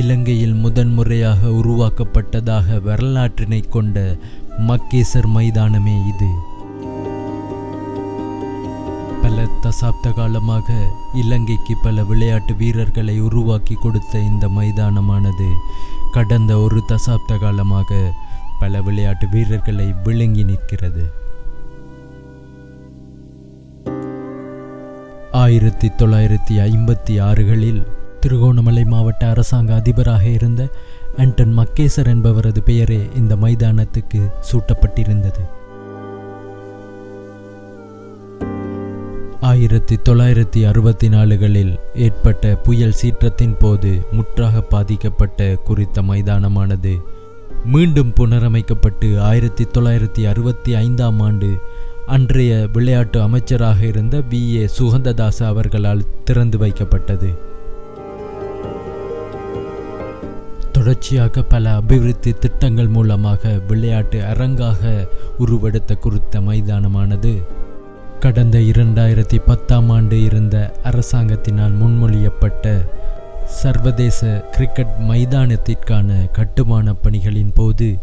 இலங்கையில் முதன்முறையாக உருவாக்கப்பட்டதாக வரலாற்றினை கொண்ட மக்கேசர் மைதானமே இது. பல தசாப்த காலமாக இலங்கைக்கு பல விளையாட்டு வீரர்களை உருவாக்கி கொடுத்த இந்த மைதானமானது கடந்த ஒரு தசாப்த காலமாக பல விளையாட்டு வீரர்களை விழுங்கி நிற்கிறது. ஆயிரத்தி தொள்ளாயிரத்தி ஐம்பத்தி ஆறுகளில் திருகோணமலை மாவட்ட அரசாங்க அதிபராக இருந்த ஆண்டன் மக்கேசர் என்பவரது பெயரே இந்த மைதானத்துக்கு சூட்டப்பட்டிருந்தது. ஆயிரத்தி தொள்ளாயிரத்தி அறுபத்தி நாலுகளில் ஏற்பட்ட புயல் சீற்றத்தின் போது முற்றாக பாதிக்கப்பட்ட குறித்த மைதானமானது மீண்டும் புனரமைக்கப்பட்டு ஆயிரத்தி தொள்ளாயிரத்தி அறுபத்தி ஐந்தாம் ஆண்டு அன்றைய விளையாட்டு அமைச்சராக இருந்த வி ஏ சுகந்ததாச அவர்களால் திறந்து வைக்கப்பட்டது. தொடர்ச்சியாக பல அபிவிருத்தி திட்டங்கள் மூலமாக விளையாட்டு அரங்காக உருவெடுத்த குறித்த மைதானமானது. கடந்த இரண்டாயிரத்தி பத்தாம் ஆண்டு இருந்த அரசாங்கத்தினால் முன்மொழியப்பட்ட சர்வதேச கிரிக்கெட் மைதானத்திற்கான கட்டுமான பணிகளின் போது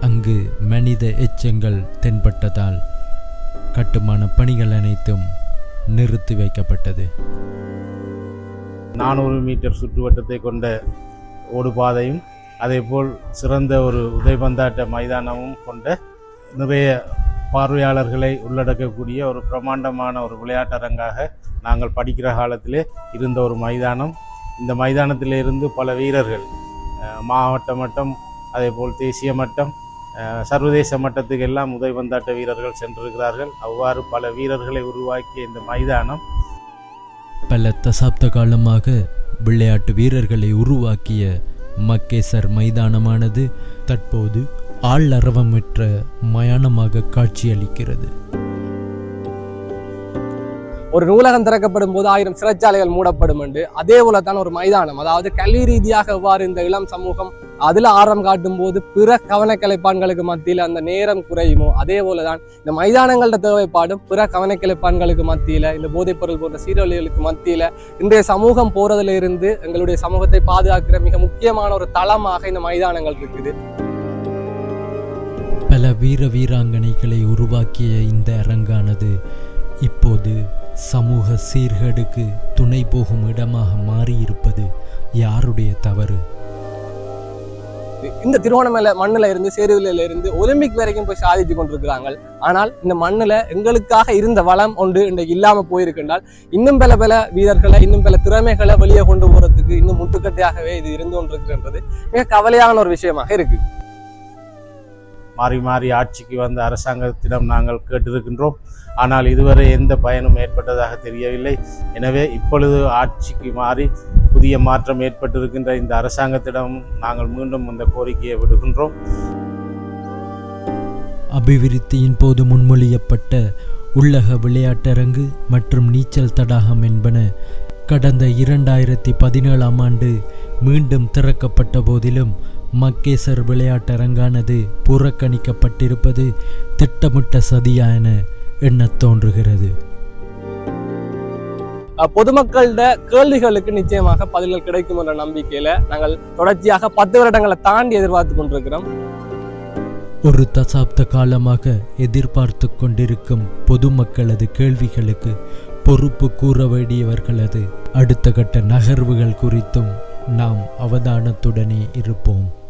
அங்கு மனித எச்சங்கள் தென்பட்டதால் கட்டுமான பணிகள் அனைத்தும் நிறுத்தி வைக்கப்பட்டது. நானூறு மீட்டர் சுற்றுவட்டத்தை கொண்ட ஓடுபாதையும் அதேபோல் சிறந்த ஒரு உதைபந்தாட்ட மைதானமும் கொண்ட நிறைய பார்வையாளர்களை உள்ளடக்கக்கூடிய ஒரு பிரமாண்டமான ஒரு விளையாட்டரங்காக நாங்கள் படிக்கிற காலத்திலே இருந்த ஒரு மைதானம். இந்த மைதானத்தில் இருந்து பல வீரர்கள் மாவட்ட மட்டம் அதேபோல் தேசிய மட்டம் சர்வதேச மட்டத்துக்கு எல்லாம் உதைபந்தாட்ட வீரர்கள் சென்றிருக்கிறார்கள். அவ்வாறு பல வீரர்களை உருவாக்கிய இந்த மைதானம் பல தசாப்த காலமாக விளையாட்டு வீரர்களை உருவாக்கிய மக்கேசர் மைதானமானது தற்போது ஆளரவமற்ற மயானமாக காட்சியளிக்கிறது. ஒரு நூலகம் திறக்கப்படும் போது ஆயிரம் சிறைச்சாலைகள் மூடப்படும் என்று அதே போல தான் ஒரு மைதானம். அதாவது கல்வி ரீதியாக எவ்வாறு இந்த இளம் சமூகம் அதில் ஆரம் காட்டும் போது பிற கவனக்கலைப்பான்களுக்கு மத்தியில் அந்த நேரம் குறையுமோ அதே போல தான் இந்த மைதானங்களோட தேவைப்பாடும் பிற கவனக்கலைப்பான்களுக்கு மத்தியில் இந்த போதைப்பொருள் போன்ற சீரழிவுகளுக்கு மத்தியில் இன்றைய சமூகம் போறதுல இருந்து எங்களுடைய சமூகத்தை பாதுகாக்கிற மிக முக்கியமான ஒரு தளமாக இந்த மைதானங்கள் இருக்குது. பல வீர வீராங்கனைகளை உருவாக்கிய இந்த அரங்கானது இப்போது சமூக சீர்கேடுக்கு துணை போகும் இடமாக மாறியிருப்பது யாருடைய தவறு? இந்த திருவோணமலை மண்ணுல இருந்து சேருவிலையில இருந்து ஒலிம்பிக் வரைக்கும் போய் சாதித்து கொண்டிருக்கிறாங்க ஆனால் இந்த மண்ணுல எங்களுக்காக இருந்த வளம் ஒன்று இன்றைக்கு இல்லாம போயிருக்கின்றால் இன்னும் பல பல வீரர்களை இன்னும் பல திறமைகளை வெளியே கொண்டு போறதுக்கு இன்னும் முட்டுக்கட்டையாகவே இது இருந்து கொண்டிருக்கின்றது. மிக கவலையான ஒரு விஷயமாக இருக்கு. மாறி மாறி ஆட்சிக்கு வந்த அரசாங்கத்திடம் நாங்கள் கேட்டிருக்கின்றோம். ஆனால் இதுவரை எந்த பயனும் ஏற்பட்டதாக தெரியவில்லை. எனவே இப்பொழுது ஆட்சிக்கு மாறி புதிய மாற்றம் ஏற்பட்டிருக்கின்ற இந்த அரசாங்கத்திடம் நாங்கள் மீண்டும் இந்த கோரிக்கையை விடுகின்றோம். அபிவிருத்தியின் போது முன்மொழியப்பட்ட உள்ளக விளையாட்டரங்கு மற்றும் நீச்சல் தடாகம் என்பன கடந்த இரண்டாயிரத்தி பதினேழாம் ஆண்டு மீண்டும் திறக்கப்பட்ட போதிலும் மக்கேசர் விளையாட்டரங்கானது புறக்கணிக்கப்பட்டிருப்பது திட்டமிட்ட சதியா என எண்ணத் தோன்றுகிறது. பொதுமக்களோட கேள்விகளுக்கு நிச்சயமாக பதில்கள் கிடைக்கும் என்ற நம்பிக்கையில நாங்கள் தொடர்ச்சியாக பத்து வருடங்களை தாண்டி எதிர்பார்த்து கொண்டிருக்கிறோம். ஒரு தசாப்த காலமாக எதிர்பார்த்து கொண்டிருக்கும் பொதுமக்களது கேள்விகளுக்கு பொறுப்பு கூற வேண்டியவர்களது அடுத்த கட்ட நகர்வுகள் குறித்தும் நாம் அவதானத்துடனே இருப்போம்.